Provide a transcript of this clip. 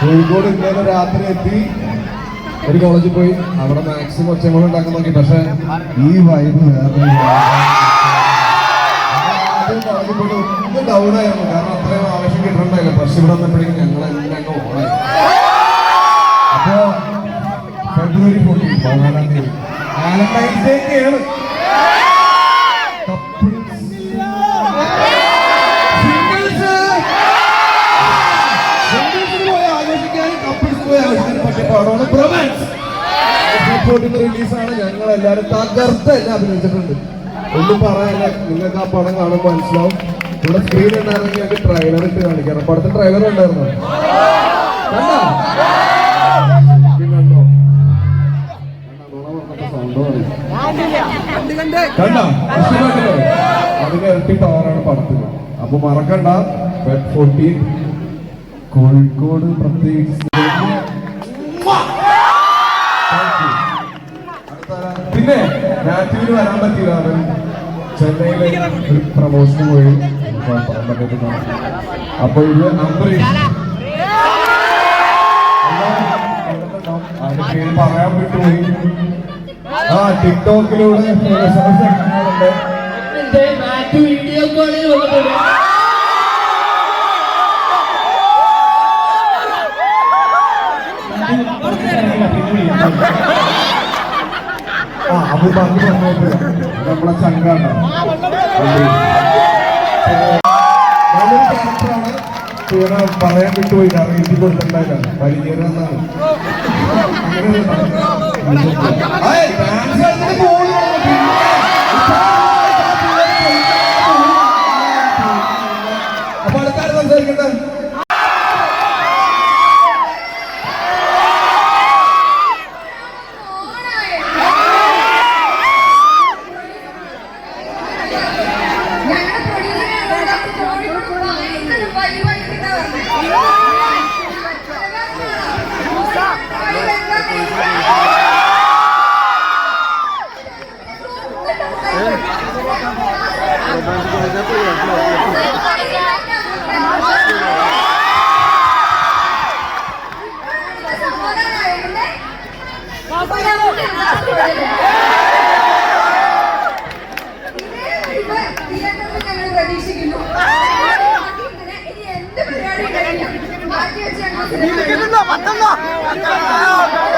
കോഴിക്കോട് ഇന്നലെ രാത്രി എത്തി. ഒരു കോളേജിൽ പോയി. അവിടെ മാക്സിമം ഒച്ചങ്ങൾ ഉണ്ടാക്കാൻ നോക്കി. പക്ഷെ ഈ വൈബ് വേറെ ആദ്യം കോളേജിൽ പോയിട്ട് കാരണം അത്രയും ആവശ്യം കിട്ടണ്ടായില്ല. പക്ഷെ ഇവിടെ വന്നപ്പോഴേക്കും ഞങ്ങൾ എല്ലാം ഓണായി അപ്പോ ഫെബ്രുവരി ഫോർട്ടീൻ പതിനാലാം തീയതി. വാലന്റൈൻസ് ഡേ ഒക്കെയാണ് റിലീസാണ്. ഞങ്ങൾ എല്ലാവരും തകർത്ത് എല്ലാം അഭിനയിച്ചിട്ടുണ്ട്. ഒന്നും പറയാനില്ല. നിങ്ങൾക്ക് ആ പടം കാണുമ്പോൾ മനസ്സിലാവും. ഇവിടെ സ്ക്രീൻ ഉണ്ടായിരുന്നെങ്കിൽ ഞങ്ങൾക്ക് ട്രെയിലർ ഇട്ട് കാണിക്കാം പടത്തിൽ ട്രെയിലർ ഉണ്ടായിരുന്നു. അപ്പൊ മറക്കണ്ട. കോഴിക്കോട് പ്രത്യേകിച്ച്? പിന്നെ രാത്രിയിൽ വരാൻ പറ്റിയില്ല അവൻ ചെന്നൈയിലെ ഒരു പ്രമോഷന് പോയി. അപ്പൊ ഇത് അംബരീഷ്. പറയാൻ വിട്ടുപോയി ആ ടിക്ടോക്കിലൂടെ കാണാറുണ്ട് എന്റെ ആ അപ്പൊ ബാക്കി പറഞ്ഞോട്ട് നമ്മളെ ചങ്കാണ് നല്ലൊരു ക്യാരക്ടറാണ് പിന്നെ പറയാൻ വിട്ടുപോയി കാരണം എഴുതി കൊടുത്തിട്ടുണ്ടായില്ല പരിചയം എന്നാണ് അപ്പൊ പ്രതീക്ഷിക്കുന്നു 만들라 만들라 만들라